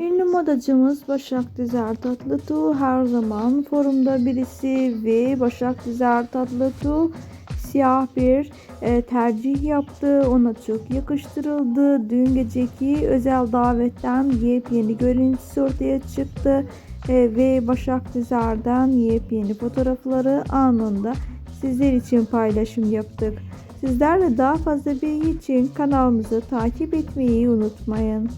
Ünlü modacımız Başak Dizer Tatlıtuğ her zaman forumda birisi ve Başak Dizer Tatlıtuğ siyah bir e, tercih yaptı. Ona çok yakıştırıldı. Dün geceki özel davetten yepyeni görüntüsü ortaya çıktı. E, ve Başak Dizer'den yepyeni fotoğrafları anında sizler için paylaşım yaptık. Sizlerle daha fazla bilgi için kanalımızı takip etmeyi unutmayın.